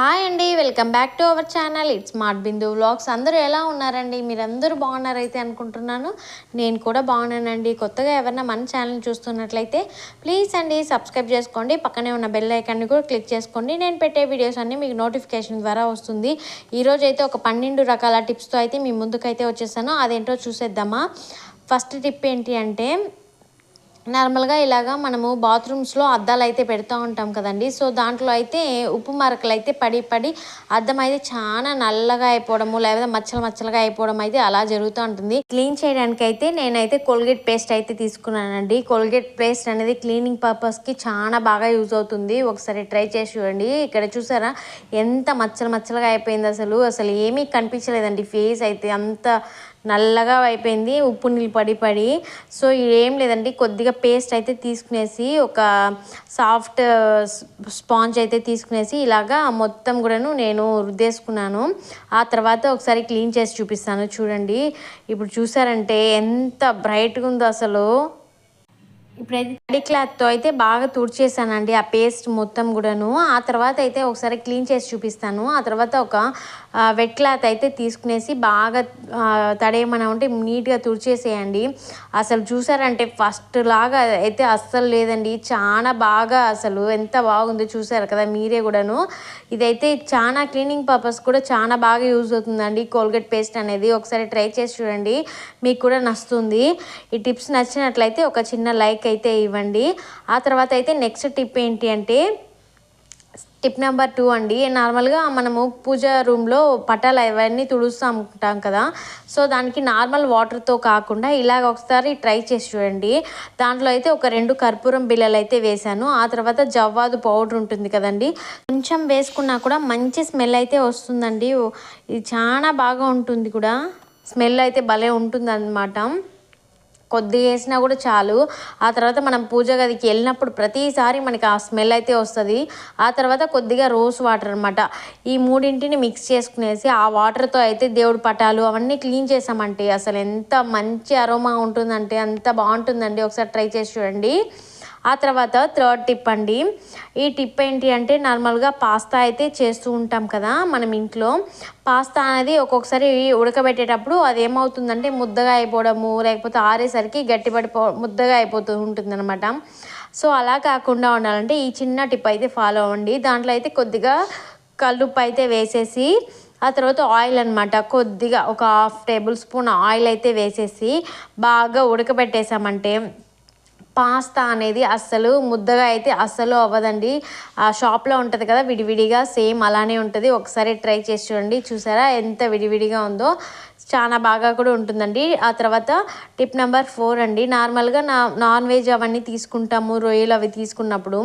Hi అండి welcome back to our channel. It's smart Bindu vlogs అందరూ ఎలా ఉన్నారండి? మీరందరూ బాగున్నారైతే అనుకుంటున్నాను. నేను కూడా బాగున్నానండి. కొత్తగా ఎవరైనా మన ఛానల్ చూస్తున్నట్లయితే ప్లీజ్ అండి సబ్స్క్రైబ్ చేసుకోండి. పక్కనే ఉన్న బెల్ ఐకాన్ని కూడా క్లిక్ చేసుకోండి. నేను పెట్టే వీడియోస్ అన్నీ మీకు నోటిఫికేషన్ ద్వారా వస్తుంది. ఈరోజు అయితే ఒక పన్నెండు రకాల టిప్స్తో అయితే మీ ముందుకైతే వచ్చేసాను. అదేంటో చూసేద్దామా. ఫస్ట్ టిప్ ఏంటి అంటే నార్మల్గా ఇలాగా మనము బాత్రూమ్స్లో అద్దాలు అయితే పెడతా ఉంటాం కదండి. సో దాంట్లో అయితే ఉప్పు మరకలు అయితే పడి పడి అద్దం అయితే చాలా నల్లగా అయిపోవడము లేకపోతే మచ్చలు మచ్చలుగా అయిపోవడం అయితే అలా జరుగుతూ ఉంటుంది. క్లీన్ చేయడానికి అయితే నేనైతే కోల్గేట్ పేస్ట్ అయితే తీసుకున్నానండి. కోల్గేట్ పేస్ట్ అనేది క్లీనింగ్ పర్పస్కి చాలా బాగా యూజ్ అవుతుంది. ఒకసారి ట్రై చేసి చూడండి. ఇక్కడ చూసారా? ఎంత మచ్చలు మచ్చలుగా అయిపోయింది అసలు. అసలు ఏమీ కనిపించలేదండి. ఫేస్ అయితే అంత నల్లగా అయిపోయింది ఉప్పు నీళ్ళు పడి పడి. సో ఏం లేదండి కొద్దిగా పేస్ట్ అయితే తీసుకునేసి ఒక సాఫ్ట్ స్పాంజ్ అయితే తీసుకునేసి ఇలాగా మొత్తం కూడాను నేను రుద్దేసుకున్నాను. ఆ తర్వాత ఒకసారి క్లీన్ చేసి చూపిస్తాను చూడండి. ఇప్పుడు చూసారంటే ఎంత బ్రైట్గా ఉందో అసలు. ఇప్పుడైతే తడి క్లాత్తో అయితే బాగా తుడిచేసానండి ఆ పేస్ట్ మొత్తం కూడాను. ఆ తర్వాత అయితే ఒకసారి క్లీన్ చేసి చూపిస్తాను. ఆ తర్వాత ఒక వెట్ క్లాత్ అయితే తీసుకునేసి బాగా ఆ, ఉంటే నీట్గా తుడిచేసేయండి. అసలు చూసారంటే ఫస్ట్ లాగా అయితే అస్సలు లేదండి. చాలా బాగా అసలు ఎంత బాగుందో చూసారు కదా మీరే కూడాను. ఇదైతే చాలా క్లీనింగ్ పర్పస్ కూడా చాలా బాగా యూజ్ అవుతుందండి. కోల్గేట్ పేస్ట్ అనేది ఒకసారి ట్రై చేసి చూడండి. మీకు కూడా నచ్చుతుంది. ఈ టిప్స్ నచ్చినట్లయితే ఒక చిన్న లైక్ అయితే ఇవ్వండి. ఆ తర్వాత అయితే నెక్స్ట్ టిప్ ఏంటి అంటే టిప్ నెంబర్ టూ అండి. నార్మల్గా మనము పూజ రూమ్లో పటాలు అవన్నీ తుడుస్తూ ఉంటాం కదా. సో దానికి నార్మల్ వాటర్తో కాకుండా ఇలాగ ఒకసారి ట్రై చేసి చూడండి. దాంట్లో అయితే ఒక రెండు కర్పూరం బిళ్ళలు అయితే వేశాను. ఆ తర్వాత జవ్వాదు పౌడర్ ఉంటుంది కదండి. కొంచెం వేసుకున్నా కూడా మంచి స్మెల్ అయితే వస్తుందండి. ఇది చాలా బాగా ఉంటుంది కూడా. స్మెల్ అయితే భలే ఉంటుంది కొద్దిగా వేసినా కూడా చాలు. ఆ తర్వాత మనం పూజ గదికి వెళ్ళినప్పుడు ప్రతిసారి మనకి ఆ స్మెల్ అయితే వస్తుంది. ఆ తర్వాత కొద్దిగా రోజ్ వాటర్ అనమాట ఈ మూడింటిని మిక్స్ చేసుకునేసి ఆ వాటర్తో అయితే దేవుడి పటాలు అవన్నీ క్లీన్ చేసామంటే అసలు ఎంత మంచి అరోమా ఉంటుందంటే అంత బాగుంటుందండి. ఒకసారి ట్రై చేసి చూడండి. ఆ తర్వాత థర్డ్ టిప్ అండి. ఈ టిప్ ఏంటి అంటే నార్మల్గా పాస్తా అయితే చేస్తూ ఉంటాం కదా మనం ఇంట్లో. పాస్తా అనేది ఒక్కొక్కసారి ఉడకబెట్టేటప్పుడు అది ఏమవుతుందంటే ముద్దగా అయిపోవడము లేకపోతే ఆరేసరికి గట్టిపడిపో ముద్దగా అయిపోతూ ఉంటుందన్నమాట. సో అలా కాకుండా ఉండాలంటే ఈ చిన్న టిప్ అయితే ఫాలో అవ్వండి. దాంట్లో అయితే కొద్దిగా కల్లుప్పు అయితే వేసేసి ఆ తర్వాత ఆయిల్ అనమాట కొద్దిగా ఒక హాఫ్ టేబుల్ స్పూన్ ఆయిల్ అయితే వేసేసి బాగా ఉడకబెట్టేసామంటే పాస్తా అనేది అస్సలు ముద్దగా అయితే అస్సలు అవ్వదండి. ఆ షాప్లో ఉంటుంది కదా విడివిడిగా సేమ్ అలానే ఉంటుంది. ఒకసారి ట్రై చేసి చూడండి. చూసారా ఎంత విడివిడిగా ఉందో. చాలా బాగా కూడా ఉంటుందండి. ఆ తర్వాత టిప్ నెంబర్ ఫోర్ అండి. నార్మల్గా నా నాన్ వెజ్ అవన్నీ తీసుకుంటాము రొయ్యలు అవి తీసుకున్నప్పుడు.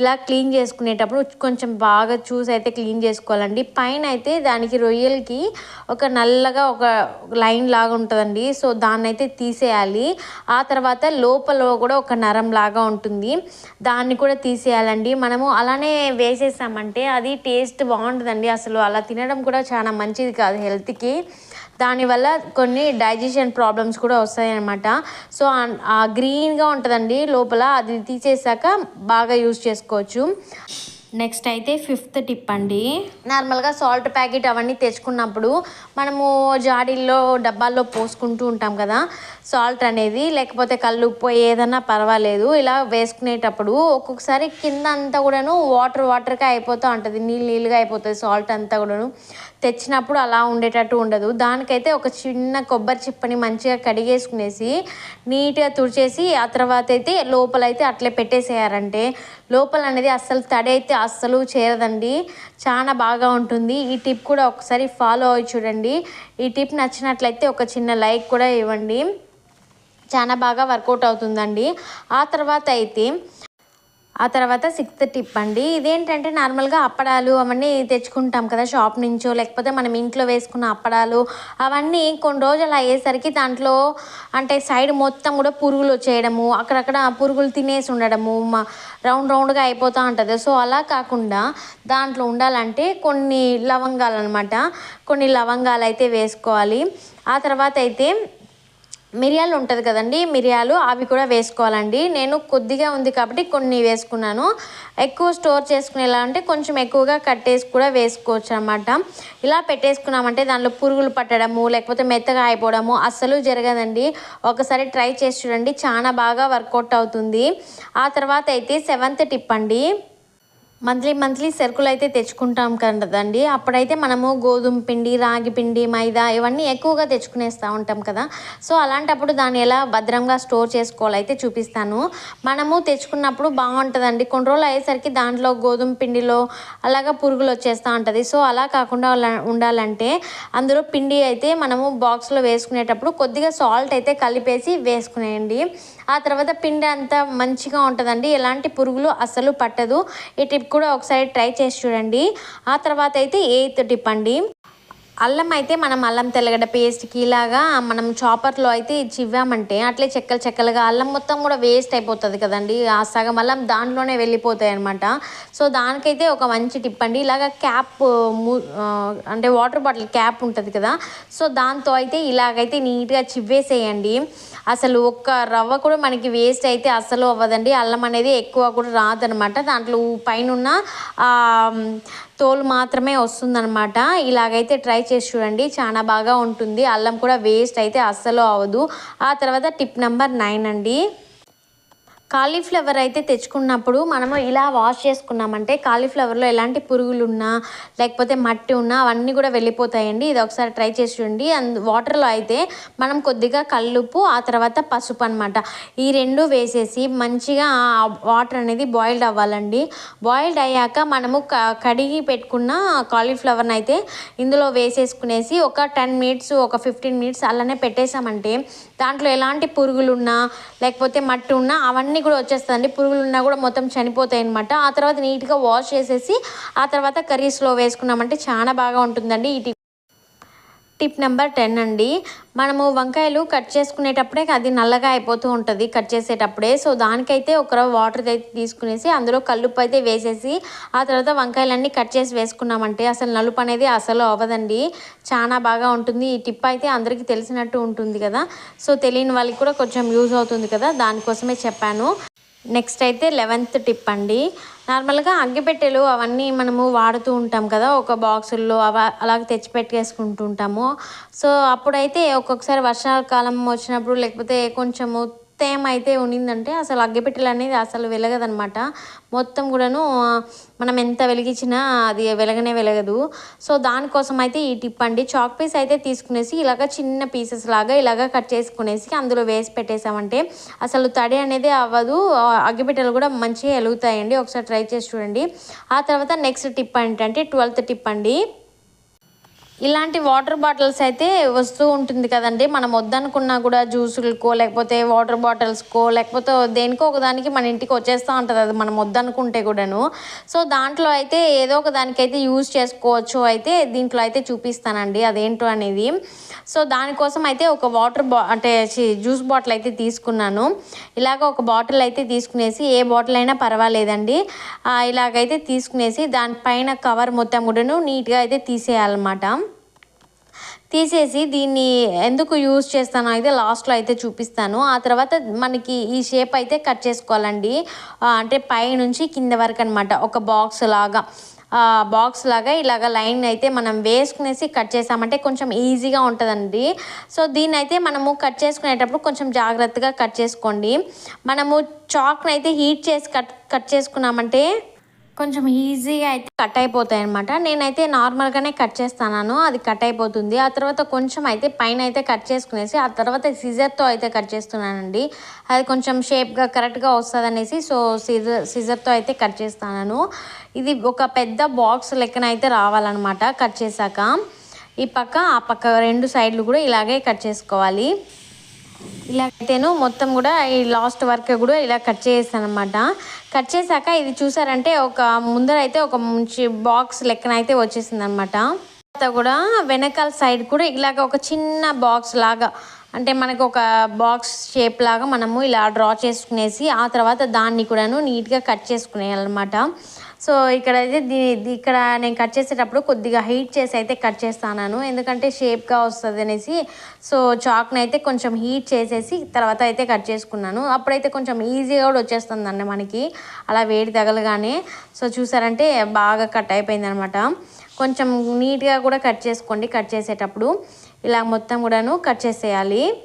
ఇలా క్లీన్ చేసుకునేటప్పుడు కొంచెం బాగా చూసి అయితే క్లీన్ చేసుకోవాలండి. పైన అయితే దానికి రొయ్యలకి ఒక నల్లగా ఒక లైన్ లాగా ఉంటుందండి. సో దాన్ని అయితే తీసేయాలి. ఆ తర్వాత లోపల కూడా ఒక నరం లాగా ఉంటుంది. దాన్ని కూడా తీసేయాలండి. మనము అలానే వేసేసామంటే అది టేస్ట్ బాగుంటుందండి. అసలు అలా తినడం కూడా చాలా మంచిది కాదు హెల్త్కి. దానివల్ల కొన్ని డైజెషన్ ప్రాబ్లమ్స్ కూడా వస్తాయి అన్నమాట సో ఆ- ఆ గ్రీన్గా ఉంటుందండి. లోపల అది తీసేసాక బాగా యూజ్ చేసుకోవచ్చు. నెక్స్ట్ అయితే ఫిఫ్త్ టిప్ అండి. నార్మల్గా సాల్ట్ ప్యాకెట్ అవన్నీ తెచ్చుకున్నప్పుడు మనము జాడీల్లో డబ్బాల్లో పోసుకుంటూ ఉంటాం కదా. సాల్ట్ అనేది లేకపోతే కళ్ళు ఉప్పు ఏదన్నా పర్వాలేదు. ఇలా వేసుకునేటప్పుడు ఒక్కొక్కసారి కింద అంతా కూడాను వాటర్ వాటర్గా అయిపోతూ ఉంటుంది. నీళ్ళు నీళ్ళుగా అయిపోతుంది సాల్ట్ అంతా కూడాను. తెచ్చినప్పుడు అలా ఉండేటట్టు ఉండదు. దానికైతే ఒక చిన్న కొబ్బరి చిప్పని మంచిగా కడిగేసుకునేసి నీట్గా తుడిచేసి ఆ తర్వాత అయితే లోపలైతే అట్లే పెట్టేసేయారంటే లోపల అనేది అస్సలు తడి అయితే అస్సలు చేరదండి. చాలా బాగా ఉంటుంది. ఈ టిప్ కూడా ఒకసారి ఫాలో అయ్యి చూడండి. ఈ టిప్ నచ్చినట్లయితే ఒక చిన్న లైక్ కూడా ఇవ్వండి. చాలా బాగా వర్కౌట్ అవుతుందండి. ఆ తర్వాత అయితే ఆ తర్వాత సిక్స్త్ టిప్ అండి. ఇదేంటంటే నార్మల్గా అప్పడాలు అవన్నీ తెచ్చుకుంటాం కదా షాప్ నుంచో లేకపోతే మనం ఇంట్లో వేసుకున్న అప్పడాలు అవన్నీ కొన్ని రోజులు అయ్యేసరికి దాంట్లో అంటే సైడ్ మొత్తం కూడా పురుగులు వచ్చేయడము అక్కడక్కడ పురుగులు తినేసి ఉండడము రౌండ్ రౌండ్గా అయిపోతూ ఉంటుంది. సో అలా కాకుండా దాంట్లో ఉండాలంటే కొన్ని లవంగాలు అనమాట కొన్ని లవంగాలు అయితే వేసుకోవాలి. ఆ తర్వాత అయితే మిరియాలు ఉంటుంది కదండి మిరియాలు అవి కూడా వేసుకోవాలండి. నేను కొద్దిగా ఉంది కాబట్టి కొన్ని వేసుకున్నాను. ఎక్కువ స్టోర్ చేసుకునేలా అంటే కొంచెం ఎక్కువగా కట్టేసి కూడా వేసుకోవచ్చు అనమాట ఇలా పెట్టేసుకున్నామంటే దానిలో పురుగులు పట్టడము లేకపోతే మెత్తగా అయిపోవడము అస్సలు జరగదండి. ఒకసారి ట్రై చేసి చూడండి చాలా బాగా వర్కౌట్ అవుతుంది. ఆ తర్వాత అయితే సెవెంత్ టిప్ అండి. మంత్లీ మంత్లీ సరుకులు అయితే తెచ్చుకుంటాం కదండి. అప్పుడైతే మనము గోధుమ పిండి రాగి పిండి మైదా ఇవన్నీ ఎక్కువగా తెచ్చుకునేస్తూ ఉంటాం కదా. సో అలాంటప్పుడు దాన్ని ఎలా భద్రంగా స్టోర్ చేసుకోవాలో అయితే చూపిస్తాను. మనము తెచ్చుకున్నప్పుడు బాగుంటుందండి. కొన్ని రోజులు అయ్యేసరికి దాంట్లో గోధుమ పిండిలో అలాగా పురుగులు వచ్చేస్తూ ఉంటుంది. సో అలా కాకుండా ఉండాలంటే అందులో పిండి అయితే మనము బాక్స్లో వేసుకునేటప్పుడు కొద్దిగా సాల్ట్ అయితే కలిపేసి వేసుకునేయండి. ఆ తర్వాత పిండి అంతా మంచిగా ఉంటుందండి. ఎలాంటి పురుగులు అస్సలు పట్టదు. ఈ టిప్ కూడా ఒకసారి ట్రై చేసి చూడండి. ఆ తర్వాత అయితే ఎయిత్ టిప్ అండి. అల్లం అయితే మనం అల్లం తెల్లగడ్డ పేస్ట్కి ఇలాగా మనం చాపర్లో అయితే చివ్వామంటే అట్లే చెక్కలు చెక్కలుగా అల్లం మొత్తం కూడా వేస్ట్ అయిపోతుంది కదండి. ఆ సగం అల్లం దాంట్లోనే వెళ్ళిపోతాయి అనమాట సో దానికైతే ఒక మంచి టిప్ అండి. ఇలాగ క్యాప్ అంటే వాటర్ బాటిల్ క్యాప్ ఉంటుంది కదా. సో దాంతో అయితే ఇలాగైతే నీట్గా చివ్వేసేయండి. అసలు ఒక్క రవ్వ కూడా మనకి వేస్ట్ అయితే అస్సలు అవ్వదండి. అల్లం అనేది ఎక్కువ కూడా రాదనమాట. దాంట్లో పైన ఉన్న తోలు మాత్రమే వస్తుందన్నమాట ఇలాగైతే ట్రై చేసి చూడండి. చాలా బాగా ఉంటుంది. అల్లం కూడా వేస్ట్ అయితే అస్సలు అవ్వదు. ఆ తర్వాత టిప్ నెంబర్ నైన్ అండి. కాలీఫ్లవర్ అయితే తెచ్చుకున్నప్పుడు మనము ఇలా వాష్ చేసుకున్నామంటే కాలీఫ్లవర్లో ఎలాంటి పురుగులు ఉన్నా లేకపోతే మట్టి ఉన్నా అవన్నీ కూడా వెళ్ళిపోతాయండి. ఇది ఒకసారి ట్రై చేసి చూడండి. అండ్ వాటర్లో అయితే మనం కొద్దిగా కల్లుపు ఆ తర్వాత పసుపు అనమాట ఈ రెండు వేసేసి మంచిగా వాటర్ అనేది బాయిల్డ్ అవ్వాలండి. బాయిల్డ్ అయ్యాక మనము క కడిగి పెట్టుకున్న కాలీఫ్లవర్ని అయితే ఇందులో వేసేసుకునేసి ఒక టెన్ మినిట్స్ ఒక ఫిఫ్టీన్ మినిట్స్ అలానే పెట్టేసామంటే దాంట్లో ఎలాంటి పురుగులు ఉన్నా లేకపోతే మట్టి ఉన్నా అవన్నీ కూడా వచ్చేస్తుందండి. పురుగులు ఉన్నా కూడా మొత్తం చనిపోతాయి అనమాట ఆ తర్వాత నీట్గా వాష్ చేసేసి ఆ తర్వాత కర్రీస్లో వేసుకున్నామంటే చాలా బాగా ఉంటుందండి. ఈ టిప్ నెంబర్ టెన్ అండి. మనము వంకాయలు కట్ చేసుకునేటప్పుడే అది నల్లగా అయిపోతూ ఉంటుంది కట్ చేసేటప్పుడే. సో దానికైతే ఒక వాటర్ అయితే తీసుకునేసి అందులో కల్లుప్పు అయితే వేసేసి ఆ తర్వాత వంకాయలన్నీ కట్ చేసి వేసుకున్నామంటే అసలు నలుపు అనేది అసలు అవ్వదండి. చాలా బాగా ఉంటుంది. ఈ టిప్ అయితే అందరికీ తెలిసినట్టు ఉంటుంది కదా. సో తెలియని వాళ్ళకి కూడా కొంచెం యూజ్ అవుతుంది కదా. దానికోసమే చెప్పాను. నెక్స్ట్ అయితే లెవెన్త్ టిప్ అండి. నార్మల్గా అగ్గిపెట్టెలు అవన్నీ మనము వాడుతూ ఉంటాం కదా ఒక బాక్సుల్లో అవ అలాగ తెచ్చి పెట్టేసుకుంటూ ఉంటాము సో అప్పుడైతే ఒక్కొక్కసారి వర్షాకాలం వచ్చినప్పుడు లేకపోతే కొంచెము తేమ అయితే ఉన్నిందంటే అసలు అగ్గిపెట్టెలు అనేది అసలు వెలగదనమాట మొత్తం కూడాను మనం ఎంత వెలిగించినా అది వెలగనే వెలగదు. సో దానికోసం అయితే ఈ టిప్ అండి. చాక్ పీస్ అయితే తీసుకునేసి ఇలాగ చిన్న పీసెస్ లాగా ఇలాగ కట్ చేసుకునేసి అందులో వేసి పెట్టేసామంటే అసలు తడి అనేది అవ్వదు. అగ్గిపెట్టెలు కూడా మంచిగా వెలుగుతాయండి ఒకసారి ట్రై చేసి చూడండి. ఆ తర్వాత నెక్స్ట్ టిప్ ఏంటంటే ట్వెల్త్ టిప్ అండి. ఇలాంటి వాటర్ బాటిల్స్ అయితే వస్తూ ఉంటుంది కదండి. మనం వద్దనుకున్నా కూడా జ్యూసులకో లేకపోతే వాటర్ బాటిల్స్కో లేకపోతే దేనికో ఒకదానికి మన ఇంటికి వచ్చేస్తూ ఉంటుంది అది మనం వద్దనుకుంటే కూడాను. సో దాంట్లో అయితే ఏదో ఒక దానికైతే యూజ్ చేసుకోవచ్చు అయితే దీంట్లో అయితే చూపిస్తానండి అదేంటో అనేది. సో దానికోసం అయితే ఒక వాటర్ బా అంటే జ్యూస్ బాటిల్ అయితే తీసుకున్నాను. ఇలాగ ఒక బాటిల్ అయితే తీసుకునేసి ఏ బాటిల్ అయినా పర్వాలేదండి. ఇలాగైతే తీసుకునేసి దానిపైన కవర్ మొత్తం కూడాను నీట్గా అయితే తీసేయాలన్నమాట. తీసేసి దీన్ని ఎందుకు యూజ్ చేస్తానో అయితే లాస్ట్లో అయితే చూపిస్తాను. ఆ తర్వాత మనకి ఈ షేప్ అయితే కట్ చేసుకోవాలండి. అంటే పై నుంచి కింద వరకు అనమాట ఒక బాక్స్ లాగా. బాక్స్ లాగా ఇలాగ లైన్ అయితే మనం వేసుకునేసి కట్ చేసామంటే కొంచెం ఈజీగా ఉంటుందండి. సో దీన్ని అయితే మనము కట్ చేసుకునేటప్పుడు కొంచెం జాగ్రత్తగా కట్ చేసుకోండి. మనము చాక్ని అయితే హీట్ చేసి కట్ కట్ చేసుకున్నామంటే కొంచెం ఈజీగా అయితే కట్ అయిపోతాయి అనమాట నేనైతే నార్మల్గానే కట్ చేస్తాను అది కట్ అయిపోతుంది. ఆ తర్వాత కొంచెం అయితే పైన అయితే కట్ చేసుకునేసి ఆ తర్వాత సిజర్తో అయితే కట్ చేస్తున్నానండి. అది కొంచెం షేప్గా కరెక్ట్గా వస్తుంది అనేసి సో సిజర్ సిజర్తో అయితే కట్ చేస్తాను ఇది ఒక పెద్ద బాక్స్ లెక్కన అయితే రావాలన్నమాట కట్ చేశాక. ఈ పక్క ఆ పక్క రెండు సైడ్లు కూడా ఇలాగే కట్ చేసుకోవాలి. ఇలా అయితేను మొత్తం కూడా ఈ లాస్ట్ వర్క్ కూడా ఇలా కట్ చేసాను అనమాట కట్ చేశాక ఇది చూసారంటే ఒక ముందర అయితే ఒక మంచి బాక్స్ లెక్కన అయితే వచ్చేసింది అనమాట తర్వాత కూడా వెనకాల సైడ్ కూడా ఇలాగ ఒక చిన్న బాక్స్ లాగా అంటే మనకు ఒక బాక్స్ షేప్ లాగా మనము ఇలా డ్రా చేసుకునేసి ఆ తర్వాత దాన్ని కూడాను నీట్గా కట్ చేసుకునేయాలన్నమాట. సో ఇక్కడ అయితే దీ- ఇక్కడ నేను కట్ చేసేటప్పుడు కొద్దిగా హీట్ చేసి అయితే కట్ చేస్తాను ఎందుకంటే షేప్గా వస్తుంది అనేసి. సో చాక్ని అయితే కొంచెం హీట్ చేసేసి తర్వాత అయితే కట్ చేసుకున్నాను. అప్పుడైతే కొంచెం ఈజీగా కూడా వచ్చేస్తుందండి మనకి. అలా వేడి తగలగానే. సో చూసారంటే బాగా కట్ అయిపోయింది అనమాట కొంచెం నీట్గా కూడా కట్ చేసుకోండి. కట్ చేసేటప్పుడు ఇలా మొత్తం కూడాను కట్ చేసేయాలి.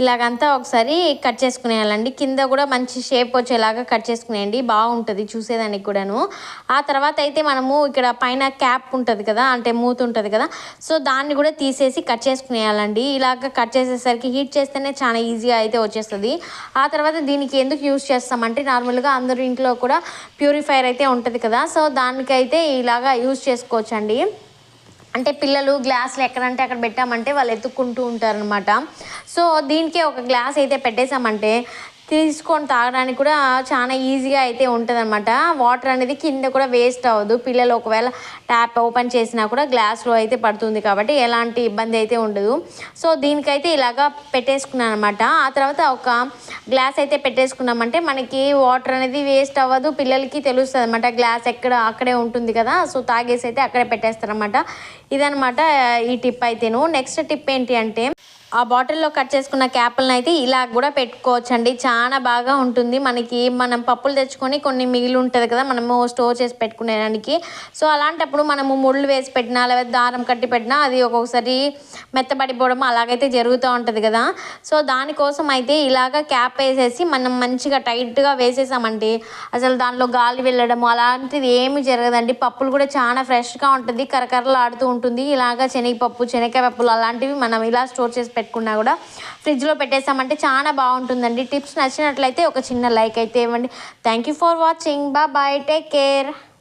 ఇలాగంతా ఒకసారి కట్ చేసుకునేయాలండి. కింద కూడా మంచి షేప్ వచ్చేలాగా కట్ చేసుకునేయండి. బాగుంటుంది చూసేదానికి కూడాను. ఆ తర్వాత అయితే మనము ఇక్కడ పైన క్యాప్ ఉంటుంది కదా అంటే మూత ఉంటుంది కదా సో దాన్ని కూడా తీసేసి కట్ చేసుకునేయాలండి. ఇలాగ కట్ చేసేసరికి హీట్ చేస్తేనే చాలా ఈజీగా అయితే వచ్చేస్తుంది. ఆ తర్వాత దీనికి ఎందుకు యూజ్ చేస్తామంటే నార్మల్గా అందరూ ఇంట్లో కూడా ప్యూరిఫైర్ అయితే ఉంటుంది కదా సో దానికైతే ఇలాగా యూస్ చేసుకోవచ్చండి. అంటే పిల్లలు గ్లాసులు ఎక్కడంటే అక్కడ పెట్టామంటే వాళ్ళు ఎత్తుక్కుంటూ ఉంటారనమాట సో దీనికి ఒక గ్లాస్ అయితే పెట్టేశామంటే తీసుకొని తాగడానికి కూడా చాలా ఈజీగా అయితే ఉంటుంది వాటర్ అనేది కింద కూడా వేస్ట్ అవ్వదు. పిల్లలు ఒకవేళ ట్యాప్ ఓపెన్ చేసినా కూడా గ్లాస్లో అయితే పడుతుంది కాబట్టి ఎలాంటి ఇబ్బంది అయితే ఉండదు. సో దీనికైతే ఇలాగా పెట్టేసుకున్నాను అనమాట ఆ తర్వాత ఒక గ్లాస్ అయితే పెట్టేసుకున్నామంటే మనకి వాటర్ అనేది వేస్ట్ అవ్వదు. పిల్లలకి తెలుస్తుంది అనమాట గ్లాస్ ఎక్కడ అక్కడే ఉంటుంది కదా. సో తాగేసి అయితే అక్కడే పెట్టేస్తారనమాట ఇదనమాట ఈ టిప్ అయితేను. నెక్స్ట్ టిప్ ఏంటి అంటే ఆ బాటిల్లో కట్ చేసుకున్న క్యాప్లను అయితే ఇలా కూడా పెట్టుకోవచ్చండి. చాలా బాగా ఉంటుంది. మనకి మనం పప్పులు తెచ్చుకొని కొన్ని మిగిలి ఉంటుంది కదా మనము స్టోర్ చేసి పెట్టుకునేదానికి. సో అలాంటప్పుడు మనము ముళ్ళు వేసి పెట్టినా లేదా దారం కట్టి పెట్టినా అది ఒక్కొక్కసారి మెత్తబడిపోవడం అలాగైతే జరుగుతూ ఉంటుంది కదా. సో దానికోసం అయితే ఇలాగ క్యాప్ వేసేసి మనం మంచిగా టైట్గా వేసేసామండి. అసలు దానిలో గాలి వెళ్ళడం అలాంటిది ఏమీ జరగదండి. పప్పులు కూడా చాలా ఫ్రెష్గా ఉంటుంది. కరకరలు ఆడుతూ ఉంటుంది. ఇలాగ శనగపప్పు శనగకాయ పప్పులు అలాంటివి మనం ఇలా స్టోర్ చేసి పెట్టుకున్నా కూడా ఫ్రిడ్జ్లో పెట్టేసామంటే చాలా బాగుంటుందండి. టిప్స్ నచ్చినట్లయితే ఒక చిన్న లైక్ అయితే ఇవ్వండి. థ్యాంక్ యూ ఫర్ వాచింగ్ బా బాయ్ టేక్ కేర్